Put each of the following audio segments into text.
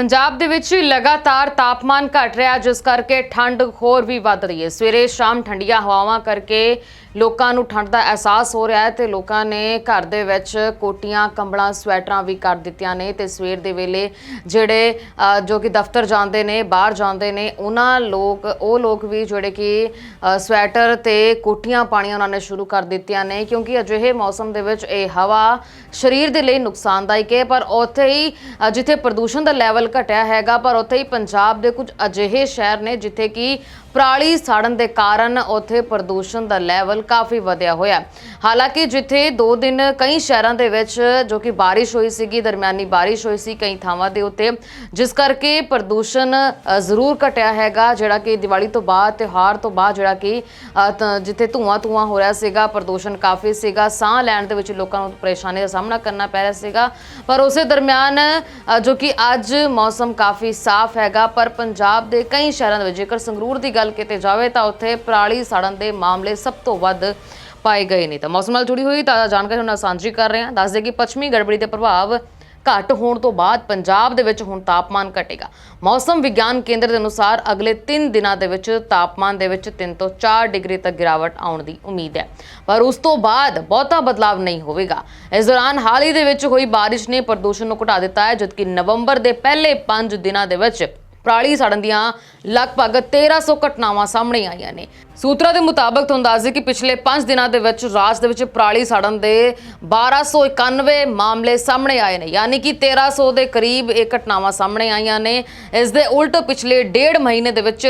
ਪੰਜਾਬ ਦੇ ਵਿੱਚ ਲਗਾਤਾਰ ਤਾਪਮਾਨ ਘਟ ਰਿਹਾ, ਜਿਸ ਕਰਕੇ ਠੰਡ ਹੋਰ ਵੀ ਵੱਧ ਰਹੀ ਹੈ। ਸਵੇਰੇ ਸ਼ਾਮ ਠੰਡੀਆਂ ਹਵਾਵਾਂ ਕਰਕੇ ਲੋਕਾਂ ਨੂੰ ਠੰਡ ਦਾ ਅਹਿਸਾਸ ਹੋ ਰਿਹਾ ਹੈ ਤੇ ਲੋਕਾਂ ਨੇ ਘਰ ਦੇ ਵਿੱਚ ਕੋਟੀਆਂ, ਕੰਬਲਾਂ, ਸਵੈਟਰਾਂ ਵੀ ਕਰ ਦਿੱਤੀਆਂ ਨੇ ਤੇ ਸਵੇਰ ਦੇ ਵੇਲੇ ਜਿਹੜੇ ਜੋ ਕਿ ਦਫ਼ਤਰ ਜਾਂਦੇ ਨੇ, ਬਾਹਰ ਜਾਂਦੇ ਨੇ, ਉਹਨਾਂ ਲੋਕ, ਉਹ ਲੋਕ ਵੀ ਜਿਹੜੇ ਕਿ ਸਵੈਟਰ ਤੇ ਕੋਟੀਆਂ ਪਾਣੀਆਂ ਉਹਨਾਂ ਨੇ ਸ਼ੁਰੂ ਕਰ ਦਿੱਤੀਆਂ ਨੇ, ਕਿਉਂਕਿ ਅਜਿਹੇ ਮੌਸਮ ਦੇ ਵਿੱਚ ਇਹ ਹਵਾ ਸਰੀਰ ਦੇ ਲਈ ਨੁਕਸਾਨਦਾਇਕ ਹੈ, ਪਰ ਉੱਥੇ ਹੀ ਜਿੱਥੇ ਪ੍ਰਦੂਸ਼ਣ ਦਾ ਲੈਵਲ ਘਟਿਆ ਹੈਗਾ, ਪਰ ਉੱਥੇ ਹੀ ਪੰਜਾਬ ਦੇ ਕੁਝ ਅਜਿਹੇ ਸ਼ਹਿਰ ਨੇ ਜਿੱਥੇ ਕਿ ਪਰਾਲੀ ਸਾੜਨ ਦੇ ਕਾਰਨ ਉੱਥੇ ਪ੍ਰਦੂਸ਼ਣ ਦਾ ਲੈਵਲ ਕਾਫੀ ਵਧਿਆ ਹੋਇਆ ਹਾਲਾਂਕਿ ਜਿੱਥੇ 2 ਦਿਨ ਕਈ ਸ਼ਹਿਰਾਂ ਦੇ ਵਿੱਚ ਜੋ ਕਿ ਬਾਰਿਸ਼ ਹੋਈ ਸੀਗੀ, ਦਰਮਿਆਨੀ ਬਾਰਿਸ਼ ਹੋਈ ਸੀ ਕਈ ਥਾਵਾਂ ਦੇ ਉੱਤੇ, ਜਿਸ ਕਰਕੇ ਪ੍ਰਦੂਸ਼ਣ ਜ਼ਰੂਰ ਘਟਿਆ ਹੈਗਾ, ਜਿਹੜਾ ਕਿ ਦੀਵਾਲੀ ਤੋਂ ਬਾਅਦ, ਤਿਉਹਾਰ ਤੋਂ ਬਾਅਦ ਜਿਹੜਾ ਕਿ ਜਿੱਥੇ ਧੂਆਂ ਧੂਆਂ ਹੋ ਰਿਹਾ ਸੀਗਾ, ਪ੍ਰਦੂਸ਼ਣ ਕਾਫੀ ਸੀਗਾ, ਸਾਹ ਲੈਣ ਦੇ ਵਿੱਚ ਲੋਕਾਂ ਨੂੰ ਪਰੇਸ਼ਾਨੀ ਦਾ ਸਾਹਮਣਾ ਕਰਨਾ ਪੈ ਰਿਹਾ ਸੀਗਾ। ਪਰ ਉਸੇ ਦਰਮਿਆਨ ਜੋ ਕਿ ਅੱਜ ਮੌਸਮ ਕਾਫੀ ਸਾਫ਼ ਹੈਗਾ, ਪਰ ਪੰਜਾਬ ਦੇ ਕਈ ਸ਼ਹਿਰਾਂ ਦੇ ਵਿੱਚ ਜੇਕਰ ਸੰਗਰੂਰ ਦੀ ਗੱਲ ਕੀਤੀ ਜਾਵੇ ਤਾਂ ਉੱਥੇ ਪਰਾਲੀ ਸਾੜਨ ਦੇ ਮਾਮਲੇ ਸਭ ਤੋਂ ਵੱਧ ਪਾਏ ਗਏ ਨੇ। ਤਾਂ ਮੌਸਮ ਨਾਲ ਜੁੜੀ ਹੋਈ ਤਾਜ਼ਾ ਜਾਣਕਾਰੀ ਹੁਣ ਸਾਂਝੀ ਕਰ ਰਹੇ ਹਾਂ। ਦੱਸ ਦੇ ਕਿ ਪੱਛਮੀ ਗੜਬੜੀ ਦੇ ਪ੍ਰਭਾਵ ਘੱਟ ਹੋਣ ਤੋਂ ਬਾਅਦ ਪੰਜਾਬ ਦੇ ਵਿੱਚ ਹੁਣ ਤਾਪਮਾਨ ਘਟੇਗਾ। ਮੌਸਮ ਵਿਗਿਆਨ ਕੇਂਦਰ ਦੇ ਅਨੁਸਾਰ ਅਗਲੇ 3 ਦਿਨਾਂ ਦੇ ਵਿੱਚ ਤਾਪਮਾਨ ਦੇ ਵਿੱਚ 3 ਤੋਂ 4 ਡਿਗਰੀ ਤੱਕ ਗਿਰਾਵਟ ਆਉਣ ਦੀ ਉਮੀਦ ਹੈ। ਪਰ ਉਸ ਤੋਂ ਬਾਅਦ ਬਹੁਤਾ ਬਦਲਾਵ ਨਹੀਂ ਹੋਵੇਗਾ। ਇਸ ਦੌਰਾਨ ਹਾਲ ਹੀ ਦੇ ਵਿੱਚ ਹੋਈ ਬਾਰਿਸ਼ ਨੇ ਪ੍ਰਦੂਸ਼ਣ ਨੂੰ ਘਟਾ ਦਿੱਤਾ ਹੈ, ਜਦਕਿ ਨਵੰਬਰ ਦੇ ਪਹਿਲੇ 5 ਦਿਨਾਂ ਦੇ ਵਿੱਚ ਪਰਾਲੀ ਸੜਨ ਦੀਆਂ ਲਗਭਗ 1300 ਘਟਨਾਵਾਂ ਸਾਹਮਣੇ ਆਈਆਂ ਨੇ। ਸੂਤਰਾਂ ਦੇ ਮੁਤਾਬਕ ਤੁਹਾਨੂੰ ਦੱਸ ਦਈਏ ਕਿ ਪਿਛਲੇ 5 ਦਿਨਾਂ ਦੇ ਵਿੱਚ ਰਾਜ ਦੇ ਵਿੱਚ ਪਰਾਲੀ ਸਾੜਨ ਦੇ 1291 ਮਾਮਲੇ ਸਾਹਮਣੇ ਆਏ ਨੇ। ਯਾਨੀ ਕਿ 1300 ਦੇ ਕਰੀਬ ਇਹ ਘਟਨਾਵਾਂ ਸਾਹਮਣੇ ਆਈਆਂ ਨੇ। ਇਸ ਦੇ ਉਲਟ ਪਿਛਲੇ ਡੇਢ ਮਹੀਨੇ ਦੇ ਵਿੱਚ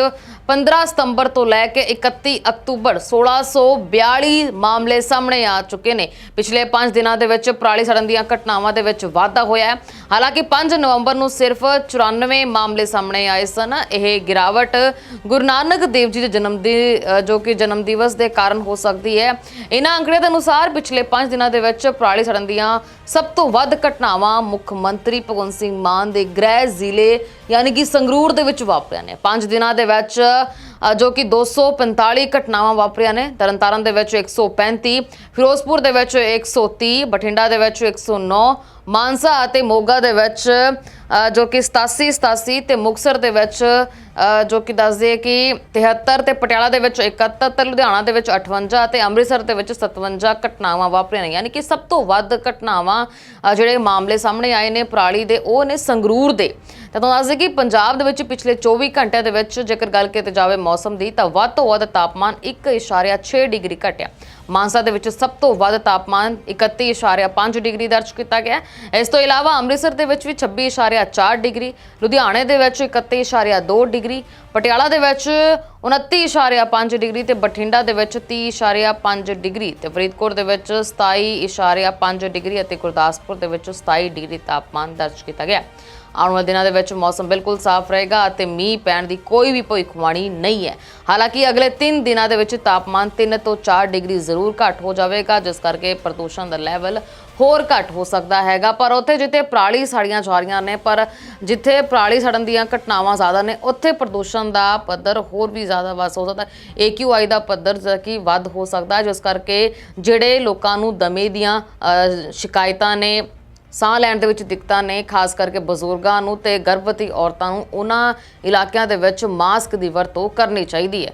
15 ਸਤੰਬਰ ਤੋਂ ਲੈ ਕੇ 31 ਅਕਤੂਬਰ 1642 ਮਾਮਲੇ ਸਾਹਮਣੇ ਆ ਚੁੱਕੇ ਨੇ। ਪਿਛਲੇ 5 ਦਿਨਾਂ ਦੇ ਵਿੱਚ ਪਰਾਲੀ ਸੜਨ ਦੀਆਂ ਘਟਨਾਵਾਂ ਦੇ ਵਿੱਚ ਵਾਧਾ ਹੋਇਆ ਹੈ। ਹਾਲਾਂਕਿ 5 ਨਵੰਬਰ ਨੂੰ ਸਿਰਫ 94 ਮਾਮਲੇ ਸਾਹਮਣੇ ਆਏ ਸਨ। ਇਹ ਗਿਰਾਵਟ ਗੁਰੂ ਨਾਨਕ ਦੇਵ ਜੀ ਦੇ ਜਨਮ ਦੀ ਜੋ ਕਿ ਜਨਮ ਦਿਵਸ ਦੇ ਕਾਰਨ ਹੋ ਸਕਦੀ ਹੈ। ਇਹਨਾਂ ਅੰਕੜਿਆਂ ਦੇ ਅਨੁਸਾਰ ਪਿਛਲੇ 5 ਦਿਨਾਂ ਦੇ ਵਿੱਚ ਪਰਾਲੀ ਸੜਨ ਦੀਆਂ ਸਭ ਤੋਂ ਵੱਧ ਘਟਨਾਵਾਂ ਮੁੱਖ ਮੰਤਰੀ ਭਗਵੰਤ ਸਿੰਘ ਮਾਨ ਦੇ ਗ੍ਰਹਿ ਜ਼ਿਲ੍ਹੇ, ਯਾਨੀ ਕਿ ਸੰਗਰੂਰ ਦੇ ਵਿੱਚ ਵਾਪਰਿਆ ਨੇ। 5 ਦਿਨਾਂ ਦੇ ਵਿੱਚ ਜੋ ਕਿ 245 ਘਟਨਾਵਾਂ ਵਾਪਰੀਆਂ ਨੇ। ਤਰਨਤਾਰਨ ਦੇ ਵਿੱਚ 135 ਫਿਰੋਜ਼ਪੁਰ ਦੇ ਵਿੱਚ 130 ਬਠਿੰਡਾ ਦੇ ਵਿੱਚ 109 ਮਾਨਸਾ ਅਤੇ ਮੋਗਾ ਦੇ ਵਿੱਚ ਜੋ ਕਿ 87 87 ਤੇ ਮੁਕਸਰ ਦੇ ਵਿੱਚ ਜੋ ਕਿ ਦੱਸਦੇ ਕਿ 73 ਤੇ ਪਟਿਆਲਾ ਦੇ ਵਿੱਚ 71 ਤੇ ਲੁਧਿਆਣਾ ਦੇ ਵਿੱਚ 58 ਤੇ ਅੰਮ੍ਰਿਤਸਰ ਦੇ ਵਿੱਚ 57 ਘਟਨਾਵਾਂ ਵਾਪਰੀਆਂ ਨੇ ਯਾਨੀ ਕਿ ਸਭ ਤੋਂ ਵੱਧ ਘਟਨਾਵਾਂ ਜਿਹੜੇ ਮਾਮਲੇ ਸਾਹਮਣੇ ਆਏ ਨੇ ਪਰਾਲੀ ਦੇ, ਉਹ ਨੇ ਸੰਗਰੂਰ ਦੇ। ਤਾਂ ਤੁਹਾਨੂੰ ਦੱਸਦੇ ਕਿ ਪੰਜਾਬ ਦੇ ਵਿੱਚ ਪਿਛਲੇ 24 ਘੰਟਿਆਂ ਦੇ ਵਿੱਚ ਜੇਕਰ ਗੱਲ ਕੀਤੀ ਜਾਵੇ ਮੌਸਮ ਦੀ ਤਾਂ ਵੱਧ ਤੋਂ ਵੱਧ ਤਾਪਮਾਨ 1.6 ਡਿਗਰੀ ਘਟਿਆ। ਮਾਨਸਾ ਦੇ ਵਿੱਚ ਸਭ ਤੋਂ ਵੱਧ ਤਾਪਮਾਨ 31.5 ਡਿਗਰੀ ਦਰਜ ਕੀਤਾ ਗਿਆ ਇਸ ਤੋਂ ਇਲਾਵਾ ਅੰਮ੍ਰਿਤਸਰ ਦੇ ਵਿੱਚ ਵੀ 26.4 ਡਿਗਰੀ, ਲੁਧਿਆਣੇ ਦੇ ਵਿੱਚ 31.2 ਡਿਗਰੀ, ਪਟਿਆਲਾ ਦੇ ਵਿੱਚ 29.5 ਡਿਗਰੀ ਤੇ ਬਠਿੰਡਾ ਦੇ ਵਿੱਚ 30.5 ਡਿਗਰੀ ਤੇ ਫਰੀਦਕੋਟ ਦੇ ਵਿੱਚ 27.5 ਡਿਗਰੀ ਅਤੇ ਗੁਰਦਾਸਪੁਰ ਦੇ ਵਿੱਚ 27 ਡਿਗਰੀ ਤਾਪਮਾਨ ਦਰਜ ਕੀਤਾ ਗਿਆ ਆਉਣ ਵਾਲੇ ਦਿਨਾਂ ਦੇ ਵਿੱਚ ਮੌਸਮ ਬਿਲਕੁਲ ਸਾਫ਼ ਰਹੇਗਾ ਅਤੇ ਮੀਂਹ ਪੈਣ ਦੀ ਕੋਈ ਵੀ ਭਵਿੱਖਬਾਣੀ ਨਹੀਂ ਹੈ। ਹਾਲਾਂਕਿ ਅਗਲੇ 3 ਦਿਨਾਂ ਦੇ ਵਿੱਚ ਤਾਪਮਾਨ 3 ਤੋਂ 4 ਡਿਗਰੀ ਜ਼ਰੂਰ ਘੱਟ ਹੋ ਜਾਵੇਗਾ, ਜਿਸ ਕਰਕੇ ਪ੍ਰਦੂਸ਼ਣ ਦਾ ਲੈਵਲ ਹੋਰ ਘੱਟ ਹੋ ਸਕਦਾ ਹੈਗਾ। ਪਰ ਉੱਥੇ ਜਿੱਥੇ ਪਰਾਲੀ ਸਾੜੀਆਂ ਜਾ ਰਹੀਆਂ ਨੇ, ਪਰ ਜਿੱਥੇ ਪਰਾਲੀ ਸੜਨ ਦੀਆਂ ਘਟਨਾਵਾਂ ਜ਼ਿਆਦਾ ਨੇ, ਉੱਥੇ ਪ੍ਰਦੂਸ਼ਣ ਦਾ ਪੱਧਰ ਹੋਰ ਵੀ ਜ਼ਿਆਦਾ ਵੱਧ ਹੋ ਸਕਦਾ ਹੈ। AQI ਦਾ ਪੱਧਰ ਕਿ ਵੱਧ ਹੋ ਸਕਦਾ ਜਿਸ ਕਰਕੇ ਜਿਹੜੇ ਲੋਕਾਂ ਨੂੰ ਦਮੇ ਦੀਆਂ ਸ਼ਿਕਾਇਤਾਂ ਨੇ, ਸਾਹ ਲੈਣ ਦੇ ਵਿੱਚ ਦਿੱਕਤਾਂ ਨੇ, ਖਾਸ ਕਰਕੇ ਬਜ਼ੁਰਗਾਂ ਨੂੰ ਤੇ ਗਰਭਵਤੀ ਔਰਤਾਂ ਨੂੰ, ਉਹਨਾਂ ਇਲਾਕਿਆਂ ਦੇ ਵਿੱਚ ਮਾਸਕ ਦੀ ਵਰਤੋਂ ਕਰਨੀ ਚਾਹੀਦੀ ਹੈ।